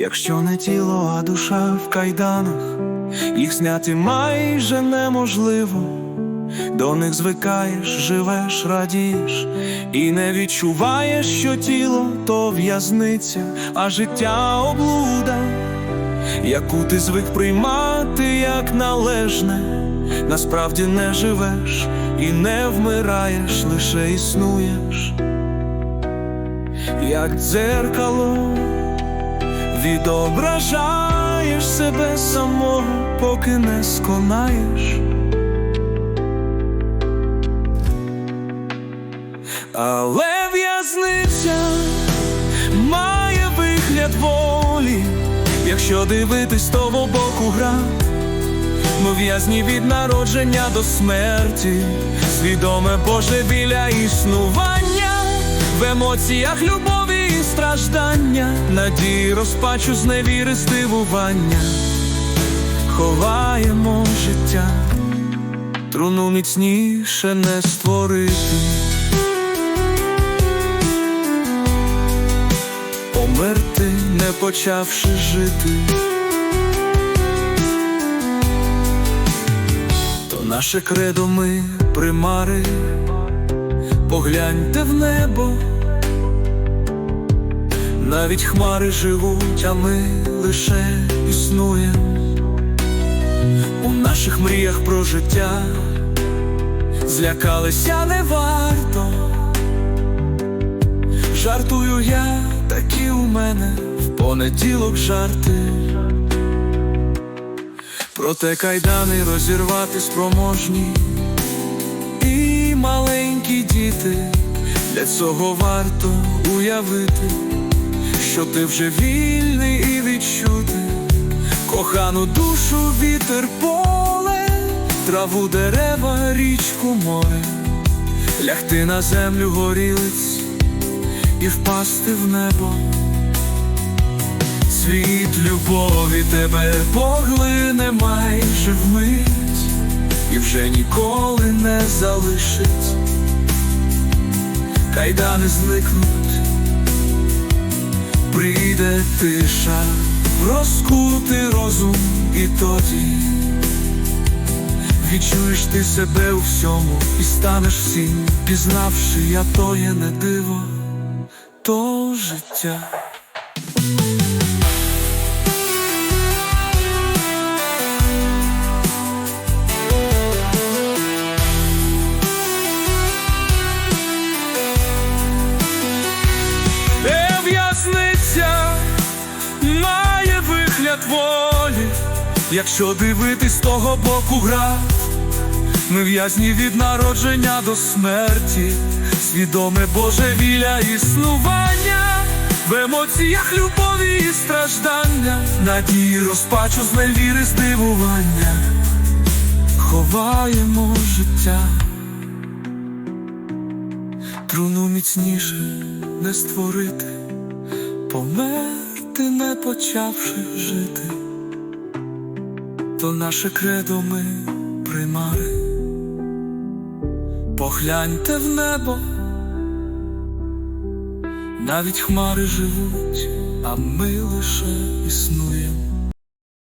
Якщо не тіло, а душа в кайданах, їх зняти майже неможливо. До них звикаєш, живеш, радієш, і не відчуваєш, що тіло то в'язниця, а життя облуда, яку ти звик приймати як належне, насправді не живеш і не вмираєш, лише існуєш, як дзеркало, відображаєш себе самого, поки не сконаєш. Але в'язниця має вигляд волі, якщо дивитись того боку гра, ми в'язні від народження до смерті, свідоме Боже біля існування, в емоціях любові страждання, надії розпачу з невіри здивування, ховаємо життя, труну міцніше не створити. Померти, не почавши жити, то наше кредо ми примари, погляньте в небо, навіть хмари живуть, а ми лише існуємо у наших мріях про життя, злякалися не варто. Жартую я, такі у мене в понеділок жарти. Проте кайдани розірвати спроможні і маленькі діти. Для цього варто уявити, що ти вже вільний і відчути кохану душу, вітер, поле, траву, дерева, річку, море, лягти на землю горілиць і впасти в небо. Світ любові тебе поглине майже вмить, і вже ніколи не залишить. Кайдани зникнуть, прийде тиша, розкути розум і тоді відчуєш ти себе у всьому і станеш всім, пізнавши, я то є не диво то життя. Волі, якщо дивитись того боку гра, ми в'язні від народження до смерті, свідоме Божевілля існування, в емоціях любові і страждання, надії розпачу з невіри здивування, ховаємо життя, труну міцніше не створити, померти, не почавши жити, то наше кредо ми примари. Погляньте в небо, навіть хмари живуть, а ми лише існуємо.